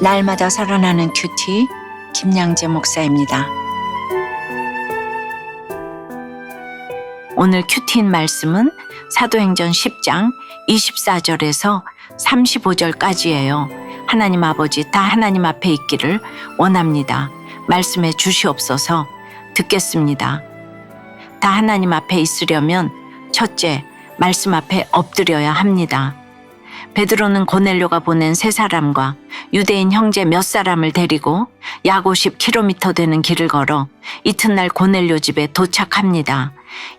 날마다 살아나는 큐티 김양재 목사입니다. 오늘 큐티인 말씀은 사도행전 10장 24절에서 35절까지예요. 하나님 아버지 다 하나님 앞에 있기를 원합니다. 말씀에 주시옵소서 듣겠습니다. 다 하나님 앞에 있으려면 첫째, 말씀 앞에 엎드려야 합니다. 베드로는 고넬료가 보낸 세 사람과 유대인 형제 몇 사람을 데리고 약 50km 되는 길을 걸어 이튿날 고넬료 집에 도착합니다.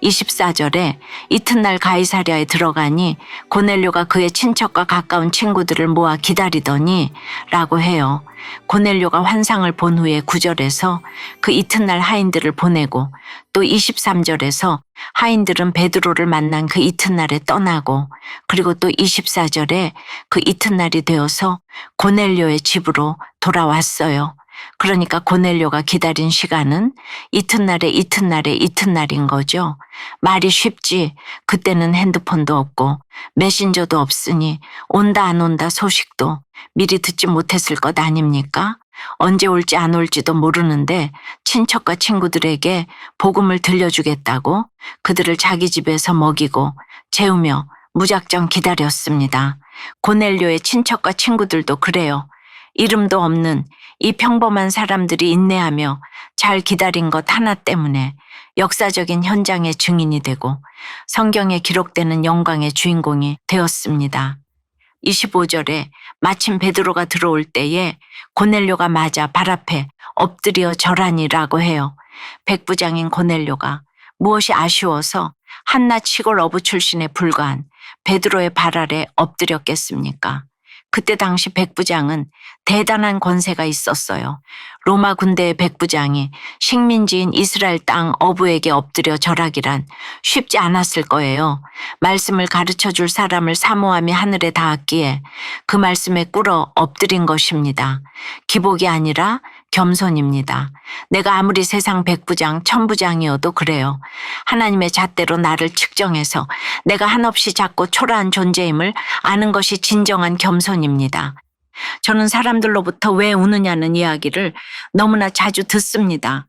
24절에 이튿날 가이사랴에 들어가니 고넬료가 그의 친척과 가까운 친구들을 모아 기다리더니 라고 해요. 고넬료가 환상을 본 후에 9절에서 그 이튿날 하인들을 보내고 또 23절에서 하인들은 베드로를 만난 그 이튿날에 떠나고 그리고 또 24절에 그 이튿날이 되어서 고넬료의 집으로 돌아왔어요. 그러니까 고넬료가 기다린 시간은 이튿날에 이튿날에 이튿날인 거죠. 말이 쉽지. 그때는 핸드폰도 없고 메신저도 없으니 온다 안 온다 소식도 미리 듣지 못했을 것 아닙니까? 언제 올지 안 올지도 모르는데 친척과 친구들에게 복음을 들려주겠다고 그들을 자기 집에서 먹이고 재우며 무작정 기다렸습니다. 고넬료의 친척과 친구들도 그래요. 이름도 없는 이 평범한 사람들이 인내하며 잘 기다린 것 하나 때문에 역사적인 현장의 증인이 되고 성경에 기록되는 영광의 주인공이 되었습니다. 25절에 마침 베드로가 들어올 때에 고넬료가 맞아 발 앞에 엎드려 절하니라고 해요. 백부장인 고넬료가 무엇이 아쉬워서 한낱 시골 어부 출신에 불과한 베드로의 발 아래 엎드렸겠습니까? 그때 당시 백부장은 대단한 권세가 있었어요. 로마 군대의 백부장이 식민지인 이스라엘 땅 어부에게 엎드려 절하기란 쉽지 않았을 거예요. 말씀을 가르쳐 줄 사람을 사모함이 하늘에 닿았기에 그 말씀에 꿇어 엎드린 것입니다. 기복이 아니라 겸손입니다. 내가 아무리 세상 백부장, 천부장이어도 그래요. 하나님의 잣대로 나를 측정해서 내가 한없이 작고 초라한 존재임을 아는 것이 진정한 겸손입니다. 저는 사람들로부터 왜 우느냐는 이야기를 너무나 자주 듣습니다.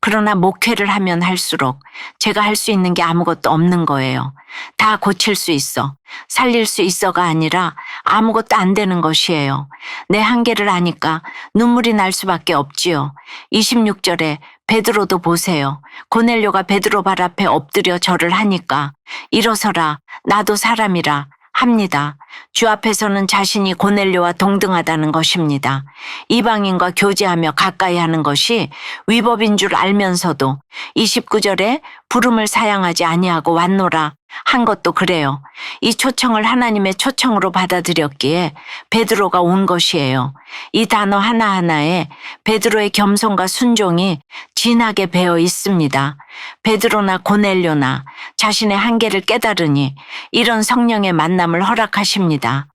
그러나 목회를 하면 할수록 제가 할 수 있는 게 아무것도 없는 거예요. 다 고칠 수 있어. 살릴 수 있어가 아니라 아무것도 안 되는 것이에요. 내 한계를 아니까 눈물이 날 수밖에 없지요. 26절에 베드로도 보세요. 고넬료가 베드로 발 앞에 엎드려 절을 하니까 일어서라 나도 사람이라 합니다. 주 앞에서는 자신이 고넬료와 동등하다는 것입니다. 이방인과 교제하며 가까이 하는 것이 위법인 줄 알면서도 29절에 부름을 사양하지 아니하고 왔노라 한 것도 그래요. 이 초청을 하나님의 초청으로 받아들였기에 베드로가 온 것이에요. 이 단어 하나하나에 베드로의 겸손과 순종이 진하게 배어 있습니다. 베드로나 고넬료나 자신의 한계를 깨달으니 이런 성령의 만남을 허락하십니다.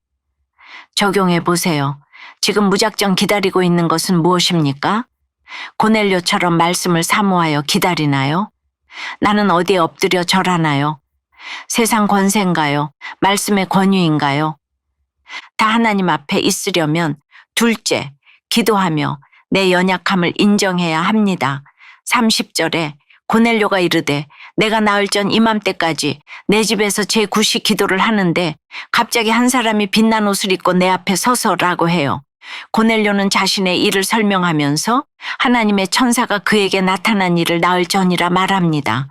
적용해 보세요. 지금 무작정 기다리고 있는 것은 무엇입니까? 고넬료처럼 말씀을 사모하여 기다리나요? 나는 어디에 엎드려 절하나요? 세상 권세인가요? 말씀의 권유인가요? 다 하나님 앞에 있으려면 둘째, 기도하며 내 연약함을 인정해야 합니다. 30절에 고넬료가 이르되 내가 나을 전 이맘때까지 내 집에서 제9시 기도를 하는데 갑자기 한 사람이 빛난 옷을 입고 내 앞에 서서라고 해요. 고넬료는 자신의 일을 설명하면서 하나님의 천사가 그에게 나타난 일을 나을 전이라 말합니다.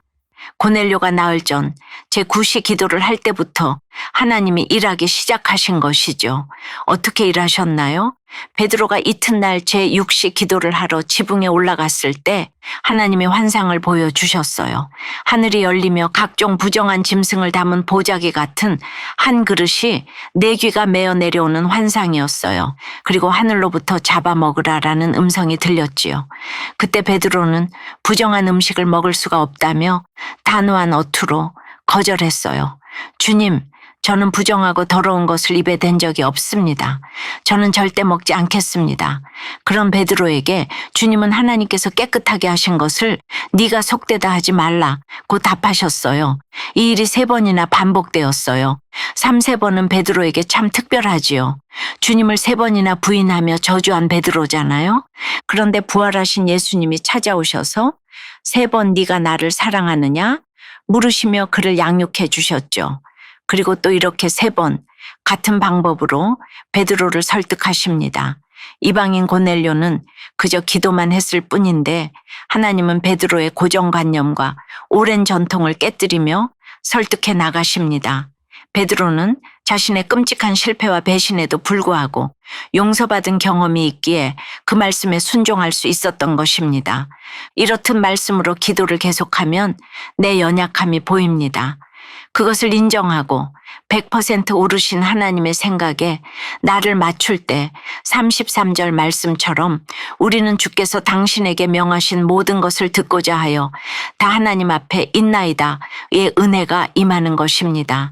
고넬료가 나을 전 제9시 기도를 할 때부터 하나님이 일하기 시작하신 것이죠. 어떻게 일하셨나요? 베드로가 이튿날 제6시 기도를 하러 지붕에 올라갔을 때 하나님의 환상을 보여주셨어요. 하늘이 열리며 각종 부정한 짐승을 담은 보자기 같은 한 그릇이 내 귀가 메어 내려오는 환상이었어요. 그리고 하늘로부터 잡아먹으라라는 음성이 들렸지요. 그때 베드로는 부정한 음식을 먹을 수가 없다며 단호한 어투로 거절했어요. 주님, 저는 부정하고 더러운 것을 입에 댄 적이 없습니다. 저는 절대 먹지 않겠습니다. 그런 베드로에게 주님은 하나님께서 깨끗하게 하신 것을 네가 속되다 하지 말라 고 답하셨어요. 이 일이 세 번이나 반복되었어요. 삼세 번은 베드로에게 참 특별하지요. 주님을 세 번이나 부인하며 저주한 베드로잖아요. 그런데 부활하신 예수님이 찾아오셔서 세 번 네가 나를 사랑하느냐 물으시며 그를 양육해 주셨죠. 그리고 또 이렇게 세 번 같은 방법으로 베드로를 설득하십니다. 이방인 고넬료는 그저 기도만 했을 뿐인데 하나님은 베드로의 고정관념과 오랜 전통을 깨뜨리며 설득해 나가십니다. 베드로는 자신의 끔찍한 실패와 배신에도 불구하고 용서받은 경험이 있기에 그 말씀에 순종할 수 있었던 것입니다. 이렇듯 말씀으로 기도를 계속하면 내 연약함이 보입니다. 그것을 인정하고 100% 오르신 하나님의 생각에 나를 맞출 때 33절 말씀처럼 우리는 주께서 당신에게 명하신 모든 것을 듣고자 하여 다 하나님 앞에 있나이다의 은혜가 임하는 것입니다.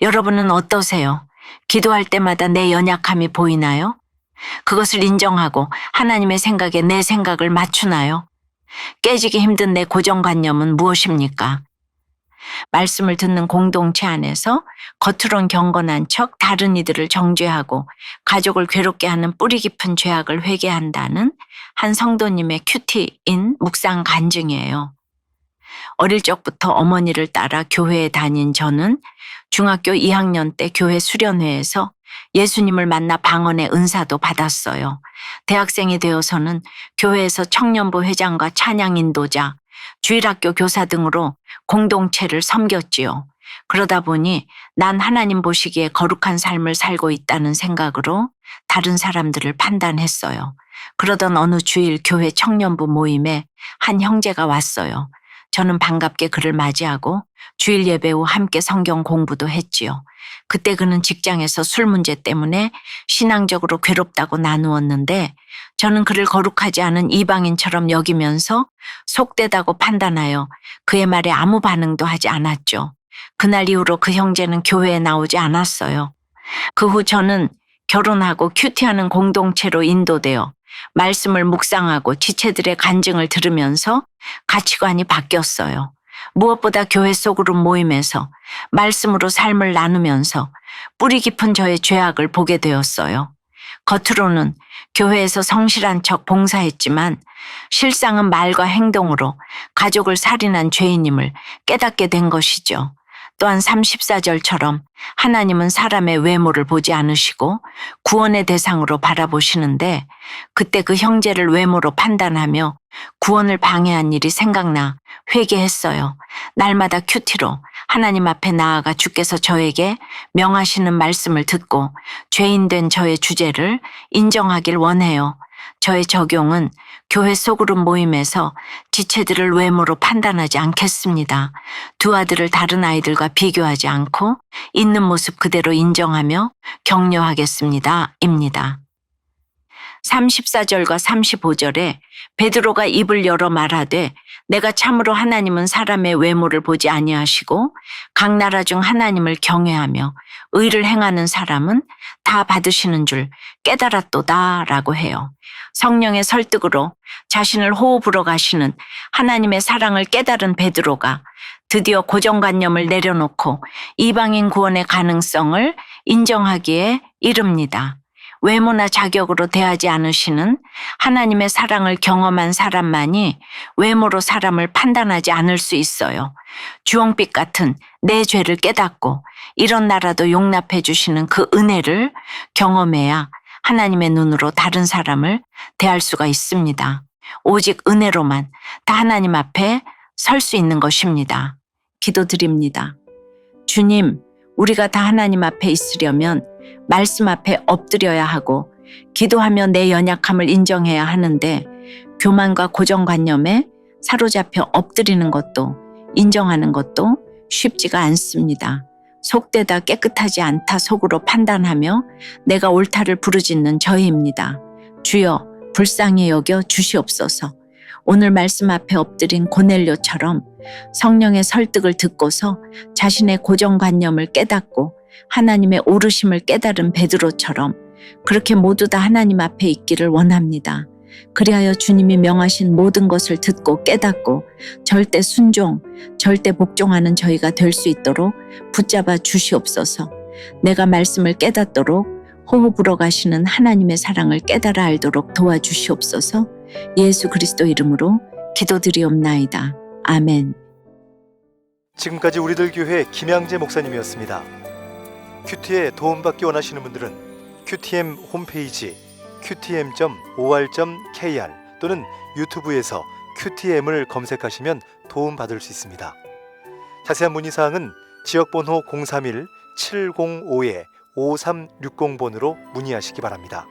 여러분은 어떠세요? 기도할 때마다 내 연약함이 보이나요? 그것을 인정하고 하나님의 생각에 내 생각을 맞추나요? 깨지기 힘든 내 고정관념은 무엇입니까? 말씀을 듣는 공동체 안에서 겉으론 경건한 척 다른 이들을 정죄하고 가족을 괴롭게 하는 뿌리 깊은 죄악을 회개한다는 한 성도님의 큐티인 묵상 간증이에요. 어릴 적부터 어머니를 따라 교회에 다닌 저는 중학교 2학년 때 교회 수련회에서 예수님을 만나 방언의 은사도 받았어요. 대학생이 되어서는 교회에서 청년부 회장과 찬양 인도자, 주일학교 교사 등으로 공동체를 섬겼지요. 그러다 보니 난 하나님 보시기에 거룩한 삶을 살고 있다는 생각으로 다른 사람들을 판단했어요. 그러던 어느 주일 교회 청년부 모임에 한 형제가 왔어요. 저는 반갑게 그를 맞이하고 주일 예배 후 함께 성경 공부도 했지요. 그때 그는 직장에서 술 문제 때문에 신앙적으로 괴롭다고 나누었는데 저는 그를 거룩하지 않은 이방인처럼 여기면서 속되다고 판단하여 그의 말에 아무 반응도 하지 않았죠. 그날 이후로 그 형제는 교회에 나오지 않았어요. 그 후 저는 결혼하고 큐티하는 공동체로 인도되어 말씀을 묵상하고 지체들의 간증을 들으면서 가치관이 바뀌었어요. 무엇보다 교회 속으로 모임에서 말씀으로 삶을 나누면서 뿌리 깊은 저의 죄악을 보게 되었어요. 겉으로는 교회에서 성실한 척 봉사했지만 실상은 말과 행동으로 가족을 살인한 죄인임을 깨닫게 된 것이죠. 또한 34절처럼 하나님은 사람의 외모를 보지 않으시고 구원의 대상으로 바라보시는데 그때 그 형제를 외모로 판단하며 구원을 방해한 일이 생각나 회개했어요. 날마다 큐티로 하나님 앞에 나아가 주께서 저에게 명하시는 말씀을 듣고 죄인 된 저의 주제를 인정하길 원해요. 저의 적용은 교회 속으로 모임에서 지체들을 외모로 판단하지 않겠습니다. 두 아들을 다른 아이들과 비교하지 않고 있는 모습 그대로 인정하며 격려하겠습니다. 입니다. 34절과 35절에 베드로가 입을 열어 말하되 내가 참으로 하나님은 사람의 외모를 보지 아니하시고 각 나라 중 하나님을 경외하며 의를 행하는 사람은 다 받으시는 줄 깨달았도다라고 해요. 성령의 설득으로 자신을 호흡으로 가시는 하나님의 사랑을 깨달은 베드로가 드디어 고정관념을 내려놓고 이방인 구원의 가능성을 인정하기에 이릅니다. 외모나 자격으로 대하지 않으시는 하나님의 사랑을 경험한 사람만이 외모로 사람을 판단하지 않을 수 있어요. 주홍빛 같은 내 죄를 깨닫고 이런 나라도 용납해 주시는 그 은혜를 경험해야 하나님의 눈으로 다른 사람을 대할 수가 있습니다. 오직 은혜로만 다 하나님 앞에 설 수 있는 것입니다. 기도드립니다. 주님, 우리가 다 하나님 앞에 있으려면 말씀 앞에 엎드려야 하고 기도하며 내 연약함을 인정해야 하는데 교만과 고정관념에 사로잡혀 엎드리는 것도 인정하는 것도 쉽지가 않습니다. 속되다 깨끗하지 않다 속으로 판단하며 내가 옳다를 부르짖는 저희입니다. 주여 불쌍히 여겨 주시옵소서. 오늘 말씀 앞에 엎드린 고넬료처럼 성령의 설득을 듣고서 자신의 고정관념을 깨닫고 하나님의 오르심을 깨달은 베드로처럼 그렇게 모두 다 하나님 앞에 있기를 원합니다. 그리하여 주님이 명하신 모든 것을 듣고 깨닫고 절대 순종, 절대 복종하는 저희가 될 수 있도록 붙잡아 주시옵소서. 내가 말씀을 깨닫도록 호흡 불어 가시는 하나님의 사랑을 깨달아 알도록 도와주시옵소서. 예수 그리스도 이름으로 기도드리옵나이다. 아멘. 지금까지 우리들 교회 김양재 목사님이었습니다. 큐티에 도움받기 원하시는 분들은 큐티엠 홈페이지 qtm.or.kr 또는 유튜브에서 큐티엠을 검색하시면 도움받을 수 있습니다. 자세한 문의 사항은 지역번호 031 705에 5360번으로 문의하시기 바랍니다.